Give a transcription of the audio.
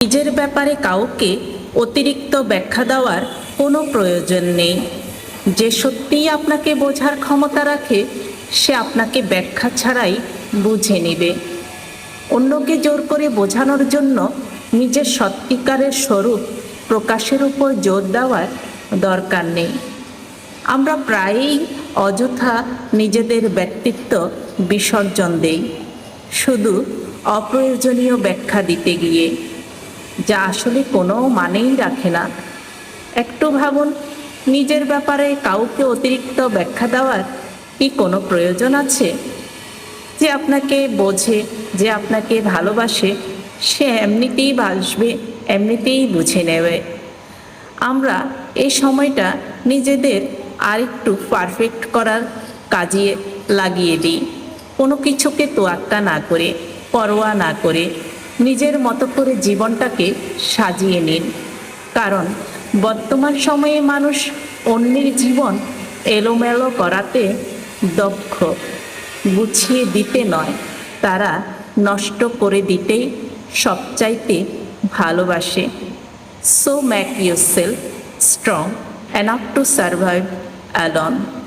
নিজের ব্যাপারে কাউকে অতিরিক্ত ব্যাখ্যা দেওয়ার কোনো প্রয়োজন নেই। যে সত্যিই আপনাকে বোঝার ক্ষমতা রাখে, সে আপনাকে ব্যাখ্যা ছাড়াই বুঝে নেবে। অন্যকে জোর করে বোঝানোর জন্য নিজের সত্যিকারের স্বরূপ প্রকাশের উপর জোর দেওয়ার দরকার নেই। আমরা প্রায়ই অযথা নিজেদের ব্যক্তিত্ব বিসর্জন দেই, শুধু অপ্রয়োজনীয় ব্যাখ্যা দিতে গিয়ে। যা আসলে কোনো মানেই রাখে না। একটু ভাবুন, নিজের ব্যাপারে কাউকে অতিরিক্ত ব্যাখ্যা দেওয়ার কি কোনো প্রয়োজন আছে? যে আপনাকে বোঝে, যে আপনাকে ভালোবাসে, সে এমনিতেই বাসবে, এমনিতেই বুঝে নেবে। আমরা এই সময়টা নিজেদের আরেকটু পারফেক্ট করার কাজে লাগিয়ে দিই। কোনো কিছুকে তোয়াক্কা না করে, পরোয়া না করে নিজের মতো করে জীবনটাকে সাজিয়ে নিন। কারণ বর্তমান সময়ে মানুষ অন্যের জীবন এলোমেলো করাতে দক্ষ। গুছিয়ে দিতে নয়, তারা নষ্ট করে দিতেই সবচাইতে ভালোবাসে। So make yourself strong enough to survive alone.